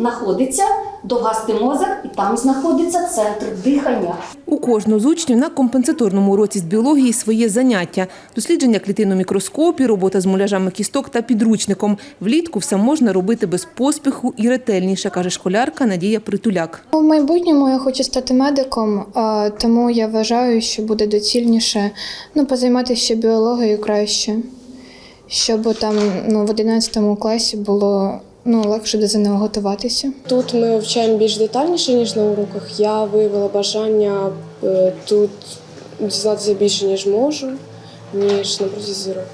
знаходиться довгастий мозок, і там знаходиться центр дихання. У кожного з учнів на компенсаторному уроці з біології своє заняття: дослідження клітин у мікроскопі, робота з муляжами кісток та підручником. Влітку все можна робити без поспіху і ретельніше, каже школярка Надія Притуляк. У майбутньому я хочу стати медиком, тому я вважаю, що буде доцільніше ну, позайматися ще біологією краще, щоб там ну, в 11 класі було ну, легше до ЗНО готуватися. Тут ми вивчаємо більш детальніше, ніж на уроках. Я виявила бажання е, тут дізнатися більше, ніж можу, ніж на протязі року.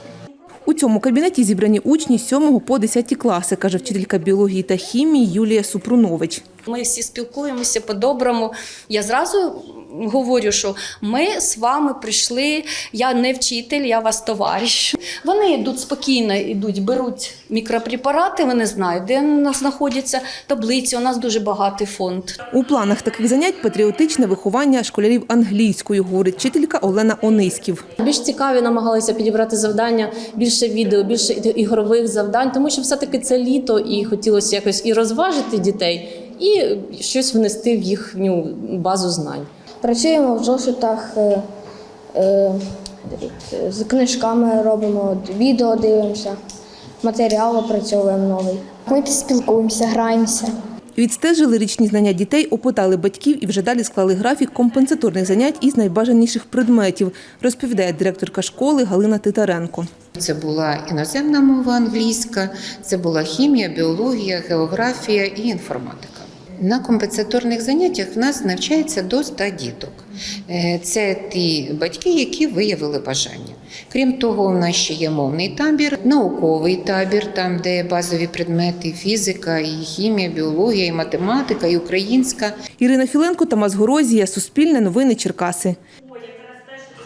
У цьому кабінеті зібрані учні з 7 по 10 класи, каже вчителька біології та хімії Юлія Супрунович. Ми всі спілкуємося по-доброму. Я зразу говорю, що ми з вами прийшли. Я не вчитель, я вас товариш. Вони йдуть спокійно, йдуть, беруть мікропрепарати. Вони знають, де у нас знаходяться таблиці. У нас дуже багатий фонд. У планах таких занять патріотичне виховання школярів англійською, говорить вчителька Олена Ониськів. Більш цікаві намагалися підібрати завдання, більше відео, більше ігрових завдань, тому що все-таки це літо і хотілося якось і розважити дітей, і щось внести в їхню базу знань. Працюємо в зошитах, е, е, з книжками робимо, відео дивимося, матеріал опрацьовуємо новий. Ми спілкуємося, граємося. Відстежили річні знання дітей, опитали батьків і вже далі склали графік компенсаторних занять із найбажаніших предметів, розповідає директорка школи Галина Титаренко. Це була іноземна мова англійська, це була хімія, біологія, географія і інформатика. На компенсаторних заняттях в нас навчається до 100 діток. Е, Це ті батьки, які виявили бажання. Крім того, у нас ще є мовний табір, науковий табір, там де базові предмети фізика, і хімія, біологія, і математика, і українська. Ірина Філенко, Тамас Горозія, Суспільне новини Черкаси.